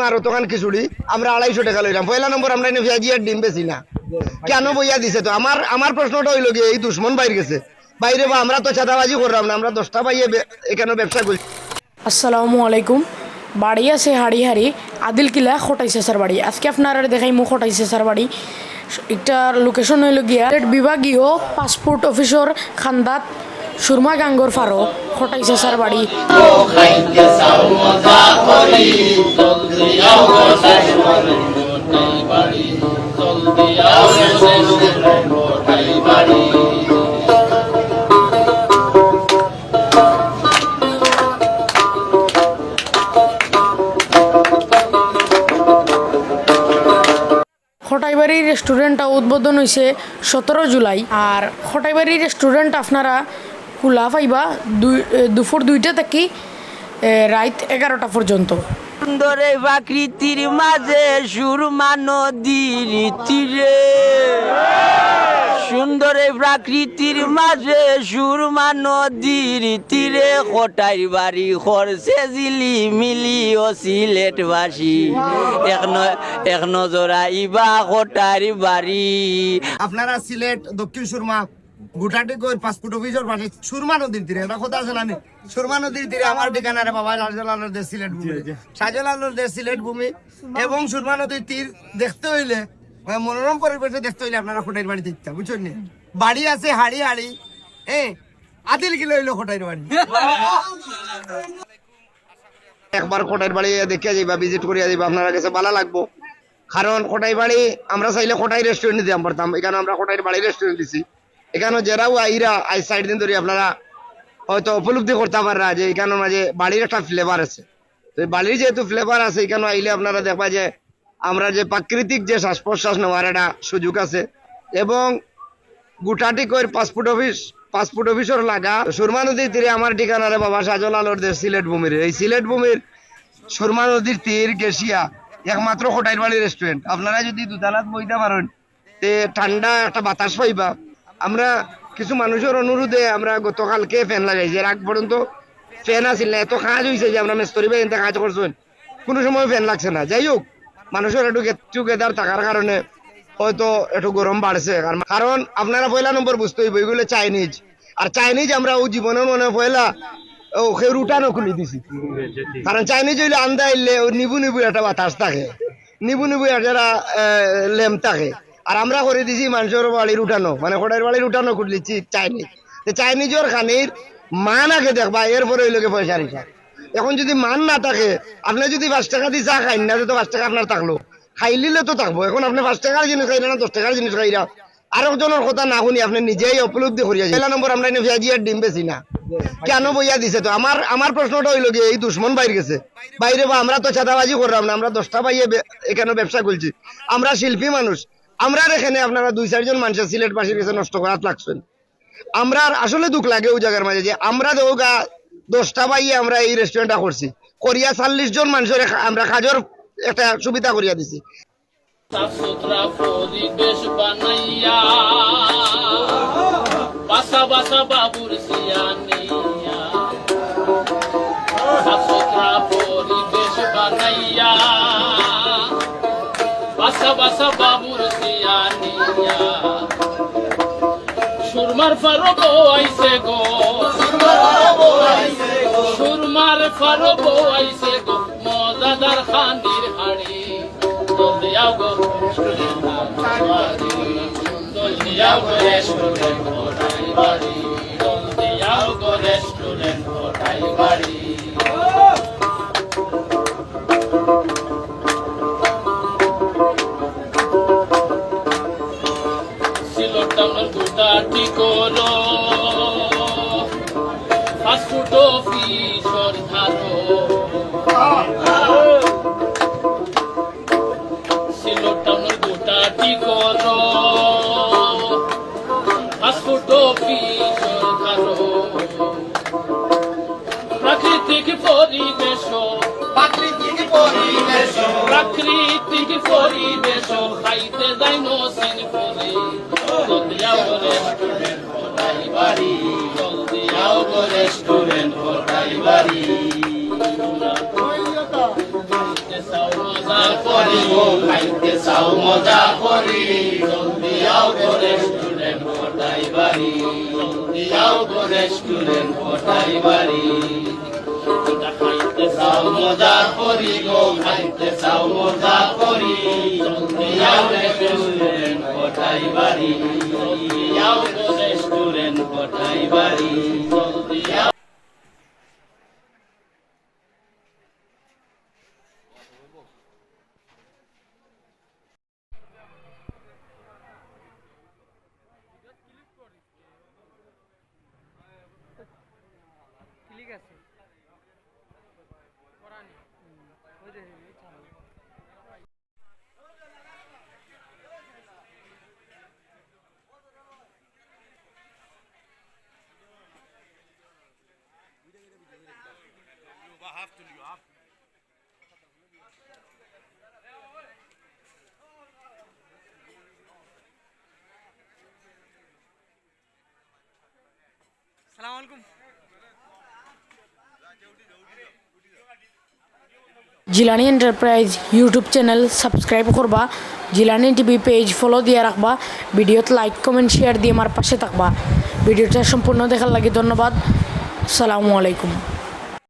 মারো তখন খিচুড়ি, আমরা আড়াইশো টাকা লইলাম। পয়লা নম্বর আমরা আর ডিম বেশি না। কেন বইয়া দিছে তো? আমার আমার প্রশ্নটা হইল গিয়ে এই দুশ্মন বাইরে গেছে। বাইরে বা আমরা তো চাঁদাবাজি করলাম না, আমরা দশটা বাইয়ে এখানে ব্যবসা করছি আসসালামু আলাইকুম। বাড়ি আছে হাড়ি হাড়ি, আদিল কিলা, খটাই চেসার বাড়ি। আজকে আপনারা দেখাই মুখ খটাই চেসার বাড়ি। একটা লোকেশন হইল গিয়া বিভাগীয় পাসপোর্ট অফিসর খান্দাত সুরমা গাঙ্গর ফারো, খটাই চেসার বাড়ি। খাইতে চাও মজা করি জলদি আও শেষ করে মোটাই বাড়ি জলদি আও শেষ করে মোটাই বাড়ি খটাইবাড়ি রেস্টুরেন্টটা উদ্বোধন হয়েছে সতেরো জুলাই। আর খটাইবাড়ি রেস্টুরেন্ট আপনারা খোলা পাইবা দুই দুপুর দুইটা থেকে রাত এগারোটা পর্যন্ত। সুন্দর এই প্রাকৃতির মাঝে সুরমা নদীর তীরে। সুন্দর এই প্রাকৃতির মাঝে সুরমা নদীর তীরে। কোটার বাড়ি খরচে জিলি মিলি ও সিলেট বাসি এক ন- এক নজরা ইবা কোটার বাড়ি। আপনারা সিলেট দক্ষিণ সুরমা গুটাটি কই পাসপোর্ট অফিসের পাশে সুরমা নদীর তীরে। এটা কথা আছে না নি? সুরমা নদীর তীরে আমার ঠিকানা রে বাবা শাহজালালের দেশ সিলেট ভূমি। শাহজালালের দেশ সিলেট ভূমি এবং সুরমা নদীর তীর দেখতে হইলে মানে মনোরম পরিবেশে দেখতে হইলে আপনারা খোটাইর বাড়ি দেখতে বুঝছেন নি? বাড়ি আছে হাড়ি হাড়ি এ আদিল কিলো হইল খোটাইর বাড়ি। একবার কোটাইর বাড়ি দেখিয়া যাইবা ভিজিট করিয়া যাইবা আপনারা কাছে ভালো লাগবো। কারণ কোটাই বাড়ি আমরা চাইলে কোটাই রেস্টুরেন্ট দিতাম পারতাম এখানে আমরা কোটাইর বাড়ি রেস্টুরেন্ট দিছি। এখানে যারাও আইরা আই সাইড দিন ধরে আপনারা হয়তো উপলব্ধি করতে পাররা যে এখানের মাঝে বাড়ির একটা ফ্লেভার আছে। তো বাড়ির যেহেতু ফ্লেভার আছে, এখানে আইলে আপনারা দেখবা যে আমরা যে প্রাকৃতিক যে শ্বাস প্রশ্বাস নেওয়ার একটা সুযোগ আছে এবং গুটাটি কই পাসপোর্ট অফিস পাসপোর্ট অফিসর লাগা সুরমা নদীর তীরে আমার ঠিকানা রে বাবা সাজল আলোর দেশ সিলেট ভূমির। এই সিলেট ভূমির সুরমা নদীর তীর গেছিয়া একমাত্র হোটাইল বাড়ি রেস্টুরেন্ট আপনারা যদি দুতালাত বইতে পারেন, তে ঠান্ডা একটা বাতাস পাইবা। আমরা কিছু মানুষের অনুরোধে আমরা গতকালকে ফ্যান লাগাইছি। এর আগ পর্যন্ত ফ্যান আসিল না। এত কাজ হয়েছে যে আমরা মেস্তরি ভাই এনতে কাজ করছেন। কোনো সময় ফ্যান লাগছে না। যাই হোক, মানুষের একটু গেট টুগেদার থাকার কারণে হয়তো একটু গরম বাড়ছে। কারণ- আপনারা পয়লা নম্বর বুঝতে হইব, এগুলো চাইনিজ। আর চাইনিজ আমরা ও জীবনের মনে পয়লা ও সে রুটানো খুলে দিছি। কারণ চাইনিজ হইলে আন্দা আইলে ও নিবু নিবু একটা বাতাস থাকে। নিবু নিবু একটা লেম থাকে। আর আমরা করে দিছি মানুষের বাড়ির উঠানো। মানে কোটার বাড়ির উঠানো করে দিচ্ছি চাইনিজ চাইনিজের খানির মান আগে দেখবা, এরপরে হইলোকে পয়সা রিসা এখন যদি মান না থাকে, আপনি যদি পাঁচ টাকা দিয়ে চা খাইন না, তো পাঁচ টাকা আপনার থাকল। খাইলিলে তো থাকব, এখন আপনি পাঁচ টাকার জিনিস খাইরা না, দশ টাকার জিনিস খাইরা। আর একজনের কথা না শুনি আপনি নিজেই উপলব্ধি করিয়া যায় নম্বর আমরা এনে আর ডিম বেশি না। কেন বইয়া দিছে তো? আমার আমার প্রশ্নটা হইল গিয়ে, এই দুশ্মন বাইরে গেছে। বাইরে বা আমরা তো চাঁদাবাজি করলাম না, আমরা দশটা বাইয়ে এখানে ব্যবসা করছি আমরা শিল্পী মানুষ। আমরা এখানে আপনারা দুই, চারজন মানুষের সিলেট বাসীর কাছে নষ্ট করাত লাগছেন। আমরা আসলে দুঃখ লাগে ওই জায়গার মাঝে যে আমরা দেওগা দশটা বাইয়ে আমরা এই রেস্টুরেন্টটা করছি। করিয়া চাল্লিশ জন মানুষের আমরা কাজের একটা সুবিধা করিয়া দিছি। বাবুর সুরমার ফারো বউ আইছে গো। সুরমার ফারব আইসে গো। মদাদার খানির হাড়ি। দলিয়াও গো দলিয়াও গো রেস্টুরেন্ট হোটাই বাড়ি গুটাটি করো? Fast food officer ধারো। সিলোটাউনের গুটাটি করো? ফাস্টফুড অফিসর ধারো। প্রাকৃতিক পরিবেশ প্রাকৃতিক পরিবেশ প্রাকৃতিক পরিবেশ খাইতে যাই নসিন করে করি গো খাইতে চাও, মজা করি। জলদি আও গো রেস্টুরেন্ট কোটাই বাড়ি। জলদি আও গো রেস্টুরেন্ট কোটাই বাড়ি। খাইতে চাও, মজা করি গো, খাইতে চাও, মজা করি। জলদি আও রেস্টুরেন্ট কোটাই বাড়ি। জলদি আও রেস্টুরেন্ট কোটাই বাড়ি। ঠিক আছে have to you have সালাম আলাইকুম Jilani enterprise YouTube channel subscribe করবা জিলানি টিভি পেজ ফলো দিয়ে রাখবা ভিডিওতে লাইক কমেন্ট শেয়ার দিয়ে আমার পাশে থাকবা ভিডিওটা সম্পূর্ণ দেখার লাগে ধন্যবাদ। আসসালামু আলাইকুম